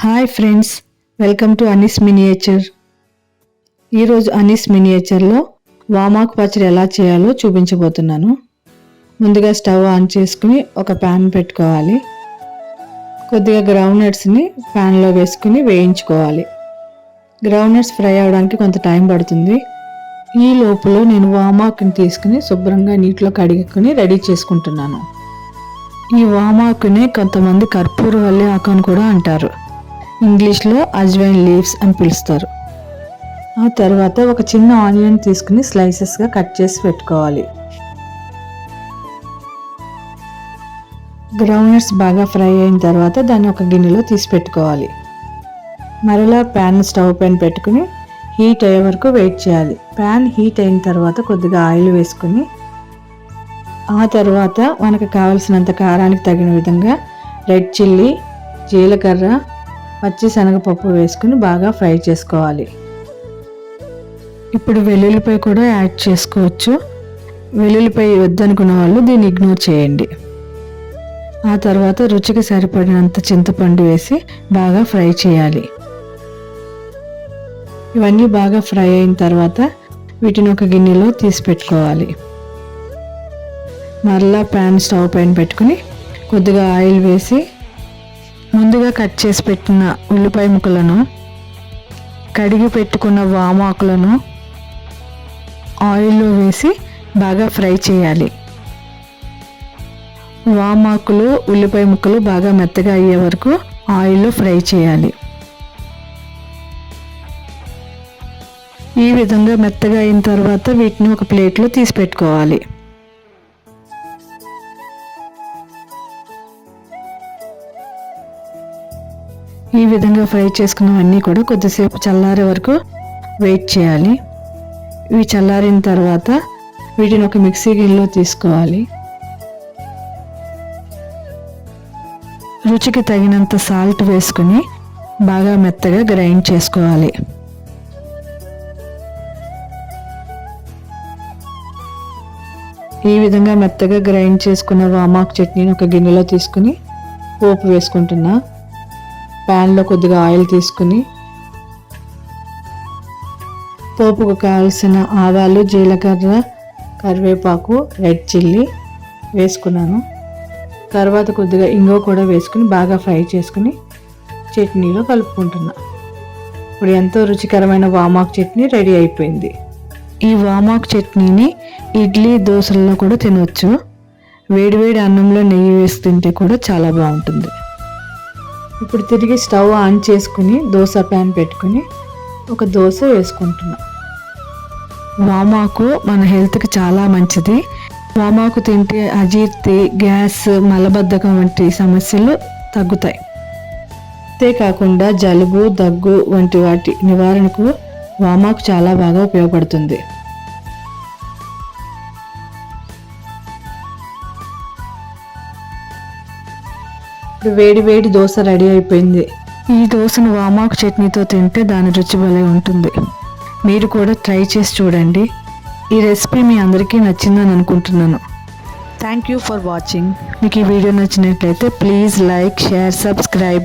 Hi friends welcome to Anees miniature. ఈరోజు అనీస్ మినియేచర్లో వామాకు పచ్చడి ఎలా చేయాలో చూపించబోతున్నాను. ముందుగా స్టవ్ ఆన్ చేసుకుని ఒక ప్యాన్ పెట్టుకోవాలి. కొద్దిగా గ్రౌండ్నట్స్ని ప్యాన్లో వేసుకుని వేయించుకోవాలి. గ్రౌండ్ నట్స్ ఫ్రై అవడానికి కొంత టైం పడుతుంది. ఈ లోపల నేను వామాకుని తీసుకుని శుభ్రంగా నీటిలో కడిగుకుని రెడీ చేసుకుంటున్నాను. ఈ వామాకునే కొంతమంది కర్పూర వల్లే ఆకు అని కూడా అంటారు. ఇంగ్లీష్లో అజ్వైన్ లీవ్స్ అని పిలుస్తారు. ఆ తర్వాత ఒక చిన్న ఆనియన్ తీసుకుని స్లైసెస్గా కట్ చేసి పెట్టుకోవాలి. గ్రౌండ్నట్స్ బాగా ఫ్రై అయిన తర్వాత దాన్ని ఒక గిన్నెలో తీసి పెట్టుకోవాలి. మరలా ప్యాన్ స్టవ్ పైన పెట్టుకుని హీట్ అయ్యే వరకు వెయిట్ చేయాలి. ప్యాన్ హీట్ అయిన తర్వాత కొద్దిగా ఆయిల్ వేసుకుని ఆ తర్వాత మనకు కావలసినంత కారానికి తగిన విధంగా రెడ్ చిల్లీ జీలకర్ర పచ్చి శనగపప్పు వేసుకుని బాగా ఫ్రై చేసుకోవాలి. ఇప్పుడు వెల్లుల్లిపై కూడా యాడ్ చేసుకోవచ్చు. వెల్లుల్లిపై వద్దనుకున్న వాళ్ళు దీన్ని ఇగ్నోర్ చేయండి. ఆ తర్వాత రుచికి సరిపడినంత చింతపండు వేసి బాగా ఫ్రై చేయాలి. ఇవన్నీ బాగా ఫ్రై అయిన తర్వాత వీటిని ఒక గిన్నెలో తీసి పెట్టుకోవాలి. మరలా ప్యాన్ స్టవ్ పైన పెట్టుకుని కొద్దిగా ఆయిల్ వేసి ముందుగా కట్ చేసి పెట్టిన ఉల్లిపాయ ముక్కలను కడిగి పెట్టుకున్న వామాకులను ఆయిల్లో వేసి బాగా ఫ్రై చేయాలి. వామాకులు ఉల్లిపాయ ముక్కలు బాగా మెత్తగా అయ్యే వరకు ఆయిల్లో ఫ్రై చేయాలి. ఈ విధంగా మెత్తగా అయిన తర్వాత వీటిని ఒక ప్లేట్లో తీసి పెట్టుకోవాలి. ఈ విధంగా ఫ్రై చేసుకున్నవన్నీ కూడా కొద్దిసేపు చల్లారే వరకు వెయిట్ చేయాలి. ఇవి చల్లారిన తర్వాత వీటిని ఒక మిక్సీ గిన్నెలో తీసుకోవాలి. రుచికి తగినంత సాల్ట్ వేసుకుని బాగా మెత్తగా గ్రైండ్ చేసుకోవాలి. ఈ విధంగా మెత్తగా గ్రైండ్ చేసుకున్న వామాక్ చట్నీని ఒక గిన్నెలో తీసుకుని పోపు వేసుకుంటున్నా. ప్యాన్లో కొద్దిగా ఆయిల్ తీసుకుని పోపుకు కావాల్సిన ఆవాలు జీలకర్ర కరివేపాకు రెడ్ చిల్లీ వేసుకున్నాను. తర్వాత కొద్దిగా ఇంగో కూడా వేసుకుని బాగా ఫ్రై చేసుకుని చట్నీలో కలుపుకుంటున్నా. ఇప్పుడు ఎంతో రుచికరమైన వామాక్ చట్నీ రెడీ అయిపోయింది. ఈ వామాక్ చట్నీని ఇడ్లీ దోశల్లో కూడా తినవచ్చు వేడివేడి అన్నంలో నెయ్యి వేసి తింటే కూడా చాలా బాగుంటుంది. ఇప్పుడు తిరిగి స్టవ్ ఆన్ చేసుకుని దోశ ప్యాన్ పెట్టుకుని ఒక దోశ వేసుకుంటున్నా. వామాకు మన హెల్త్కి చాలా మంచిది. వామాకు తింటే అజీర్తి గ్యాస్ మలబద్ధకం వంటి సమస్యలు తగ్గుతాయి. అంతేకాకుండా జలుబు దగ్గు వంటి వాటి నివారణకు వామాకు చాలా బాగా ఉపయోగపడుతుంది. ఇప్పుడు వేడి వేడి దోశ రెడీ అయిపోయింది. ఈ దోశను వామాకు చట్నీతో తింటే దాని రుచి భలే ఉంటుంది. మీరు కూడా ట్రై చేసి చూడండి. ఈ రెసిపీ మీ అందరికీ నచ్చిందని అనుకుంటున్నాను. థ్యాంక్ యూ ఫర్ వాచింగ్ మీకు ఈ వీడియో నచ్చినట్లయితే ప్లీజ్ లైక్ షేర్ సబ్స్క్రైబ్.